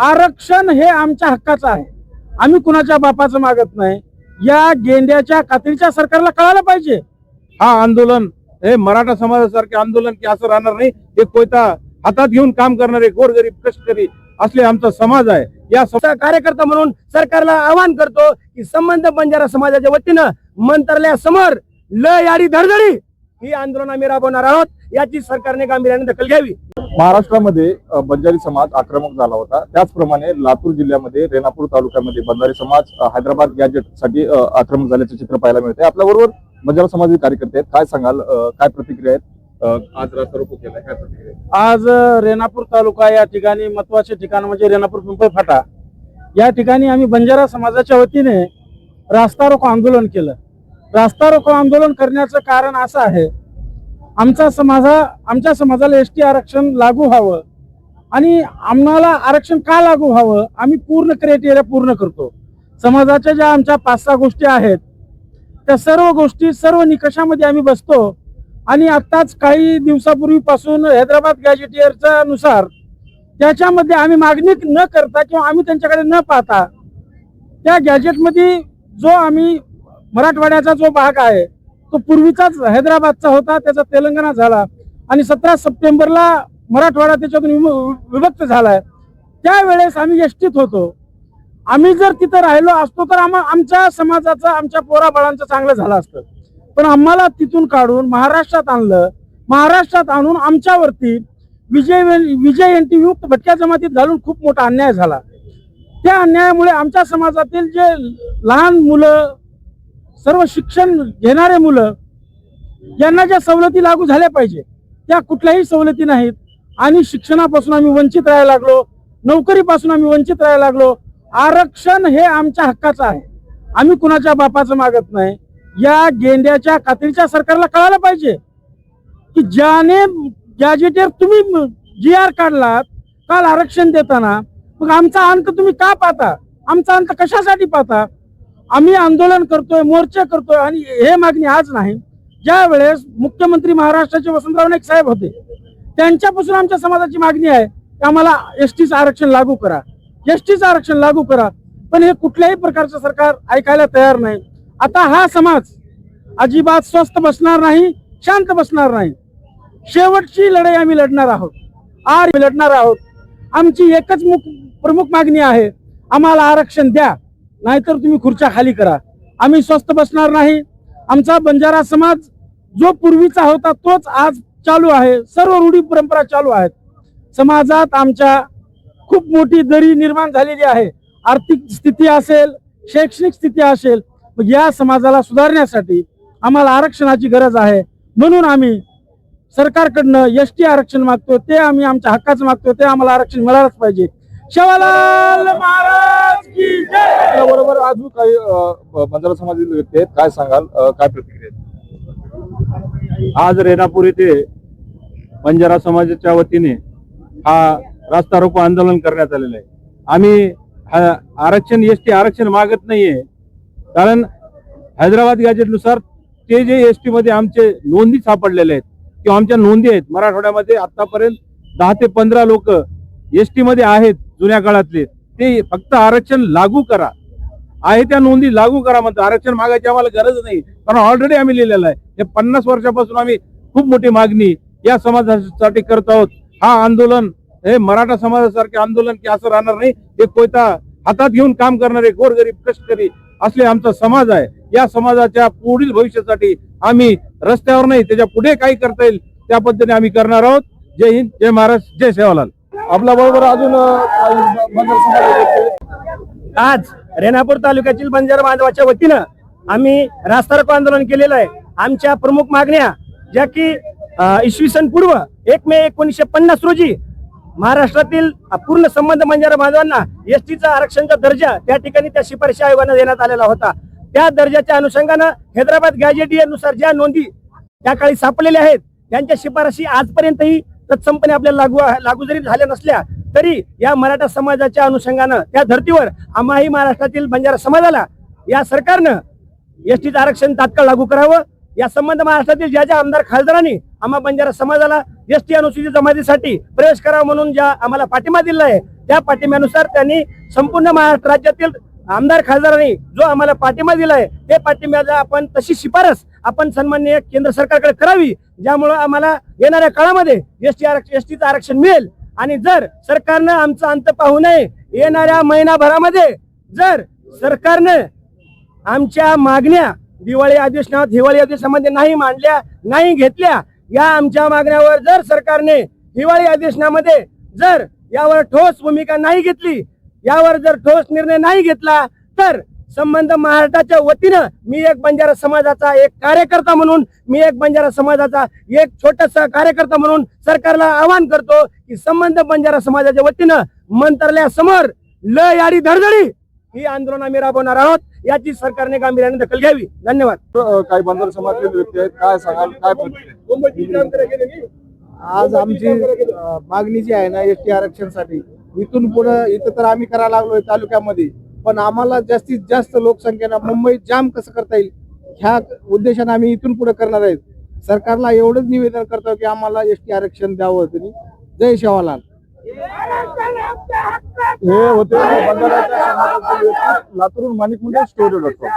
आरक्षण हे आमच्या हक्काचं आहे. आम्ही कुणाच्या बापाचं मागत नाही. या गेंड्याच्या कात्रीच्या सरकारला कळायला पाहिजे. हा आंदोलन हे मराठा समाजासारखे आंदोलन की असं राहणार नाही. हे कोयता हातात घेऊन काम करणारे गोरगरीब कष्टकरी असले आमचा समाज आहे. या कार्यकर्ता म्हणून सरकारला आवाहन करतो की संबंध बंजारा समाजाच्या वतीनं मंत्रालया समोर लय याडी धडधडी ही आंदोलन आम्ही राबवणार आहोत याची सरकारने गांभीर्याने दखल घ्यावी. महाराष्ट्रामध्ये बंजारी समाज आक्रमक झाला होता. त्याचप्रमाणे लातूर जिल्ह्यामध्ये रेणापूर तालुक्यामध्ये बंजारी समाज हैदराबाद गॅजेटसाठी आक्रमक झाल्याचे चित्र पाहायला मिळते आपल्या बरोबर बंजारा समाजाचे कार्यकर्ते आहेत. काय सांगाल? काय प्रतिक्रिया आहेत? आज? आज रेणापूर तालुका या ठिकाणी महत्त्वाचे ठिकाण म्हणजे रेणापूर पिंपळ फाटा. या ठिकाणी आम्ही बंजारा समाजाच्या वतीने रास्ता रोको आंदोलन केलं. रास्ता रोको आंदोलन करण्याचं कारण असं आहे. आमचा समाजा आमच्या समाजाला एस टी आरक्षण लागू व्हावं. आणि आम्हाला आरक्षण का लागू व्हावं? आम्ही पूर्ण क्रायटेरिया पूर्ण करतो. समाजाच्या ज्या आमच्या पाच सहा गोष्टी आहेत त्या सर्व गोष्टी सर्व निकषामध्ये आम्ही बसतो. आणि आत्ताच काही दिवसापूर्वीपासून हैदराबाद गॅजेटियरच्या नुसार त्याच्यामध्ये आम्ही मागणी न करता किंवा आम्ही त्यांच्याकडे न पाहता त्या गॅजेटमध्ये जो आम्ही मराठवाड्याचा जो भाग आहे तो पूर्वीचाच हैदराबादचा होता त्याचा तेलंगणा झाला. आणि सतरा सप्टेंबरला मराठवाडा त्याच्यातून विम- विभक्त झालाय. त्यावेळेस आम्ही एसटीत होतो. आम्ही जर तिथं राहिलो असतो तर आम्हा आमच्या समाजाचं आमच्या पोराबाळांचं चांगलं झालं असतं. पण आम्हाला तिथून काढून महाराष्ट्रात आणलं. महाराष्ट्रात आणून आमच्यावरती विजय विजय एन टी युक्त भटक्या जमातीत घालून खूप मोठा अन्याय झाला. त्या अन्यायामुळे आमच्या समाजातील जे लहान मुलं सर्व शिक्षण घेणारे मुलं यांना ज्या सवलती लागू झाल्या पाहिजे त्या कुठल्याही सवलती नाहीत. आणि शिक्षणापासून आम्ही वंचित राहायला लागलो नोकरीपासून आम्ही वंचित राहायला लागलो. आरक्षण हे आमच्या हक्काचं आहे. आम्ही कुणाच्या बापाचं मागत नाही. या गेंड्याच्या कात्रीच्या सरकारला कळायला पाहिजे की ज्याने गॅजेटेर तुम्ही जी आर काढलात काल आरक्षण देताना मग आमचा अंत तुम्ही का पाहता? आमचा अंत कशासाठी पाहता? आम्ही आंदोलन करतोय मोर्चा करतोय आणि हे मागणी आज नाही. ज्या वेळेस मुख्यमंत्री महाराष्ट्राचे वसंतराव नाईक साहेब होते त्यांच्यापासून आमच्या समाजाची मागणी आहे की आम्हाला एसटीचं आरक्षण लागू करा. एसटीचं आरक्षण लागू करा पण हे कुठल्याही प्रकारचं सरकार ऐकायला तयार नाही. आता हा समाज अजिबात स्वस्थ बसणार नाही शांत बसणार नाही. शेवटची लढाई आम्ही लढणार आहोत. आर लढणार आहोत. आमची एकच मुख प्रमुख मागणी आहे आम्हाला आरक्षण द्या. नाहीतर तुम्ही खुर्च्या खाली करा. आम्ही स्वस्थ बसणार नाही. आमचा बंजारा समाज जो पूर्वीचा होता तोच आज चालू आहे. सर्व रूढी परंपरा चालू आहेत. समाजात आमच्या खूप मोठी दरी निर्माण झालेली आहे. आर्थिक स्थिती असेल शैक्षणिक स्थिती असेल मग या समाजाला सुधारण्यासाठी आम्हाला आरक्षणाची गरज आहे. म्हणून आम्ही सरकारकडनं एस टी आरक्षण मागतो ते आम्ही आमच्या हक्काचं मागतो ते आम्हाला आरक्षण मिळालंच पाहिजे. शिवालाल महाराज की जय! बरोबर अजून काही बंजारा समाजातील व्यक्ती आहेत. काय सांगाल? काय प्रतिक्रिया आज रेणापूर येथे बंजारा समाजाच्या वतीने हा रास्ता रोको आंदोलन करण्यात आलेलं आहे. आम्ही आरक्षण एस टी आरक्षण मागत नाहीये. कारण हैदराबाद गॅजेटनुसार ते जे एस टी मध्ये आमचे नोंदी सापडलेले आहेत किंवा आमच्या नोंदी आहेत मराठवाड्यामध्ये आतापर्यंत दहा ते पंधरा लोक एस टी मध्ये आहेत जुन्या काळातले. ते फक्त आरक्षण लागू करा. आहे त्या नोंदी लागू करा म्हणतो आरक्षण मागायची आम्हाला गरज नाही. कारण ऑलरेडी आम्ही लिहिलेलं आहे. हे पन्नास वर्षापासून आम्ही खूप मोठी मागणी या समाजासाठी करत आहोत. हा आंदोलन हे मराठा समाजासारखे आंदोलन की असं राहणार नाही. हे कोयता हातात घेऊन काम करणारे गोरगरीब कष्टकरी असले आमचा समाज आहे. या समाजाच्या पुढील भविष्यासाठी आम्ही रस्त्यावर नाही त्याच्या पुढे काही करता येईल त्या पद्धतीने आम्ही करणार आहोत. जय हिंद जय महाराष्ट्र जय सेवालाल. आपल्या बरोबर अजून आज रेणापूर तालुक्यातील बंजारा बांधवाच्या वतीनं आम्ही रास्ता रोको आंदोलन केलेलं आहे. आमच्या प्रमुख मागण्या ज्या की इसवी सन पूर्व एक मे एकोणीसशे पन्नास रोजी महाराष्ट्रातील पूर्ण संबंध बंजारा बांधवांना एस टीचा आरक्षणचा दर्जा त्या ठिकाणी त्या शिफारशी आयोगानं देण्यात आलेला होता. त्या दर्जाच्या अनुषंगानं हैदराबाद गॅजेटियनुसार ज्या नोंदी त्या काळी सापडलेल्या आहेत त्यांच्या शिफारशी आजपर्यंतही तत्समपणे आपल्याला लागू लागू जरी झाल्या नसल्या तरी या मराठा समाजाच्या अनुषंगानं त्या धर्तीवर आम्हाही महाराष्ट्रातील बंजारा समाजाला या सरकारनं एस टीचं आरक्षण तात्काळ लागू करावं. या संबंध महाराष्ट्रातील ज्या ज्या आमदार खासदारांनी आम्हा बंजारा समाजाला एस टी अनुसूचित जमातीसाठी प्रवेश करावा म्हणून ज्या आम्हाला पाठिंबा दिला आहे त्या पाठिंब्यानुसार त्यांनी संपूर्ण महाराष्ट्र राज्यातील आमदार खासदारांनी जो आम्हाला पाठिंबा दिलाय ते पाठिंब्याचा आपण तशी शिफारस आपण सन्मान्य केंद्र सरकारकडे करावी ज्यामुळं आम्हाला येणाऱ्या काळामध्ये एस टी आरक्षण एसटीचं आरक्षण मिळेल. आणि जर सरकारनं आमचा अंत पाहू नये येणाऱ्या महिनाभरामध्ये जर सरकारनं आमच्या मागण्या दिवाळी अधिवेशनात हिवाळी अधिवेशनामध्ये नाही मांडल्या नाही घेतल्या या आमच्या मागण्यावर जर सरकारने हिवाळी अधिवेशनामध्ये जर यावर ठोस भूमिका नाही घेतली यावर जर ठोस निर्णय नाही घेतला तर संबंध महाराष्ट्राच्या वतीनं मी एक बंजारा समाजाचा एक कार्यकर्ता म्हणून मी एक बंजारा समाजाचा एक छोटासा कार्यकर्ता म्हणून सरकारला आवाहन करतो की संबंध बंजारा समाजाच्या वतीनं मंत्रालयासमोर ल यारी धडधडी ही आंदोलन आम्ही राबवणार आहोत. याची सरकारने गांभीर्याने दखल घ्यावी. धन्यवाद. काही बंजारा समाजातील व्यक्ती आहेत काय सांगाल काय? आज आमची मागणी जी आहे ना एस टी आरक्षणसाठी इथून पुढे इथं तर आम्ही करायला लागलोय तालुक्यामध्ये. पण आम्हाला जास्तीत जास्त लोकसंख्येनं मुंबईत जाम कसं करता येईल ह्या उद्देशाने आम्ही इथून पुढे करणार आहेत. सरकारला एवढंच निवेदन करतो की आम्हाला एस टी आरक्षण द्यावं त्यांनी. जय शेवालाल. हे होते. लातूरून Manik Munde story dot com